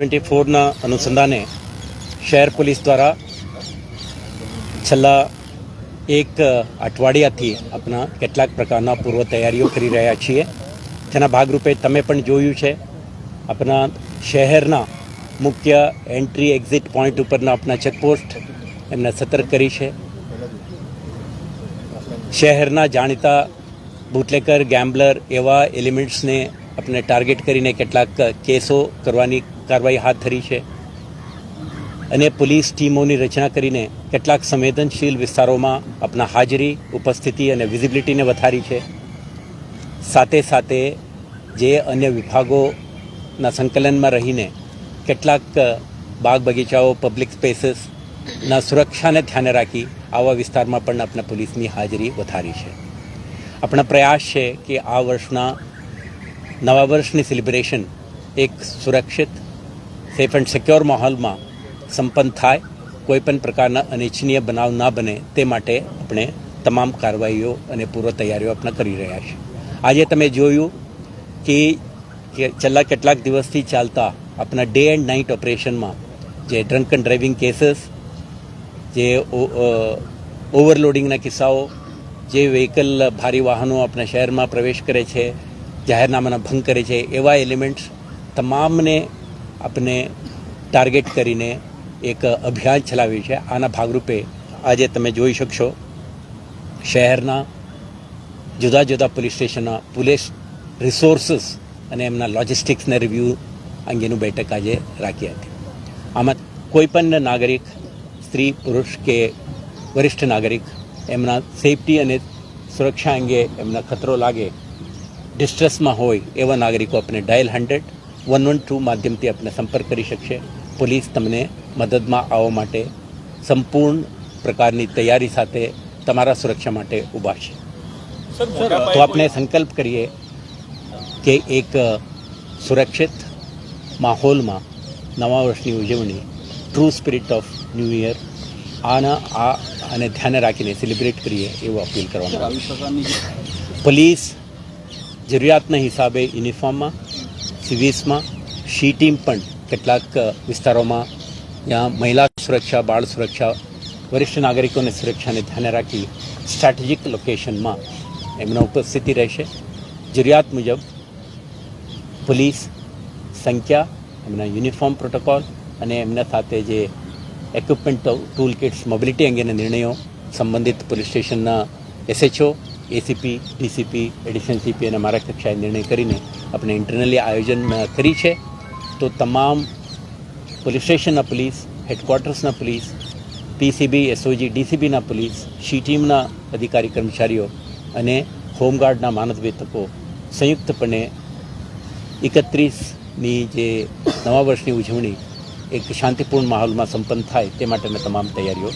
Twenty ફોરના અનુસંધાને શહેર police દ્વારા છેલ્લા એક અઠવાડિયાથી આપણા કેટલાક પ્રકારના પૂર્વ તૈયારીઓ કરી રહ્યા છીએ. તેના ભાગરૂપે તમે પણ જોયું છે આપણા શહેરના મુખ્ય એન્ટ્રી એક્ઝિટ પોઈન્ટ ઉપરના આપણા ચેકપોસ્ટ એમને સતર્ક કરી છે. શહેરના જાણીતા બુટલેકર, ગેમ્બલર એવા એલિમેન્ટ્સને આપણે ટાર્ગેટ કરીને કેટલાક કેસો કરવાની કાર્યવાહી હાથ ધરી છે. અને પોલીસ ટીમોની રચના કરીને કેટલાક સંવેદનશીલ વિસ્તારોમાં આપણા હાજરી, ઉપસ્થિતિ અને વિઝિબિલિટીને વધારી છે. સાથે સાથે જે અન્ય વિભાગોના સંકલનમાં રહીને કેટલાક બાગ બગીચાઓ પબ્લિક સ્પેસીસના સુરક્ષાને ધ્યાને રાખી આવા વિસ્તારમાં પણ આપણા પોલીસની હાજરી વધારી છે. આપણા પ્રયાસ છે કે આ વર્ષના, નવા વર્ષની સેલિબ્રેશન એક સુરક્ષિત સેફ એન્ડ સિક્યોર માહોલમાં સંપન્ન થાય, કોઈ પણ પ્રકારના અનિચ્છનીય બનાવ ના બને તે માટે આપણે તમામ કાર્યવાહીઓ અને પૂર્વ તૈયારીઓ આપણે કરી રહ્યા છીએ. આજે તમે જોયું કે કે છેલ્લા કેટલાક દિવસથી ચાલતા આપણા ડે એન્ડ નાઇટ ઓપરેશનમાં જે ડ્રંક એન્ડ ડ્રાઇવિંગ કેસીસ જે ઓવરલોડિંગના કિસ્સાઓ, જે વ્હીકલ ભારી વાહનો આપણા શહેરમાં પ્રવેશ કરે છે, જાહેરનામાના ભંગ કરે છે, એવા એલિમેન્ટ્સ તમામને આપણે ટાર્ગેટ કરીને એક અભિયાન ચલાવ્યું છે. આના ભાગરૂપે આજે તમે જોઈ શકશો શહેરના જુદા જુદા પોલીસ સ્ટેશનના પોલીસ રિસોર્સિસ અને એમના લોજિસ્ટિક્સને રિવ્યૂ અંગેનું બેઠક આજે રાખી હતી. આમાં કોઈપણ નાગરિક, સ્ત્રી, પુરુષ કે વરિષ્ઠ નાગરિક એમના સેફટી અને સુરક્ષા અંગે એમના ખતરો લાગે ડિસ્ટ્રેસમાં હોય એવા નાગરિકો આપણે dial hundred one one two માધ્યમથી આપણે સંપર્ક કરી શકશે. પોલીસ તમને મદદમાં આવવા માટે સંપૂર્ણ પ્રકારની તૈયારી સાથે તમારા સુરક્ષા માટે ઊભા છે. તો આપણે સંકલ્પ કરીએ કે એક સુરક્ષિત માહોલમાં નવા વર્ષની ઉજવણી true spirit of new year આના આ અને ધ્યાને રાખીને સેલિબ્રેટ કરીએ એવું અપીલ કરવામાં આવે પોલીસ જરૂરિયાતના હિસાબે યુનિફોર્મમાં સિવિલ્સમાં શી ટીમ પણ કેટલાક વિસ્તારોમાં જ્યાં મહિલા સુરક્ષા, બાળ સુરક્ષા, વરિષ્ઠ નાગરિકોની સુરક્ષાને ધ્યાને રાખી સ્ટ્રેટેજિક લોકેશનમાં એમનો ઉપસ્થિતિ રહેશે. જરૂરિયાત મુજબ પોલીસ સંખ્યા, એમના યુનિફોર્મ પ્રોટોકોલ અને એમના સાથે જે એક્વિપમેન્ટ ટૂલ કિટ્સ મોબિલિટી અંગેના નિર્ણયો સંબંધિત પોલીસ સ્ટેશનના SHO ACP DCP additional CP અને મારા કક્ષાએ નિર્ણય કરીને આપણે ઇન્ટરનલી આયોજન કરી છે. તો તમામ પોલીસ સ્ટેશનના પોલીસ, હેડક્વાર્ટર્સના પોલીસ પીસીબી એસઓજી ડીસીબીના પોલીસ શી ટીમના અધિકારી કર્મચારીઓ અને હોમગાર્ડના માનદવેતકો સંયુક્તપણે એકત્રીસની જે નવા વર્ષની ઉજવણી એક શાંતિપૂર્ણ માહોલમાં સંપન્ન થાય તે માટેની તમામ તૈયારીઓ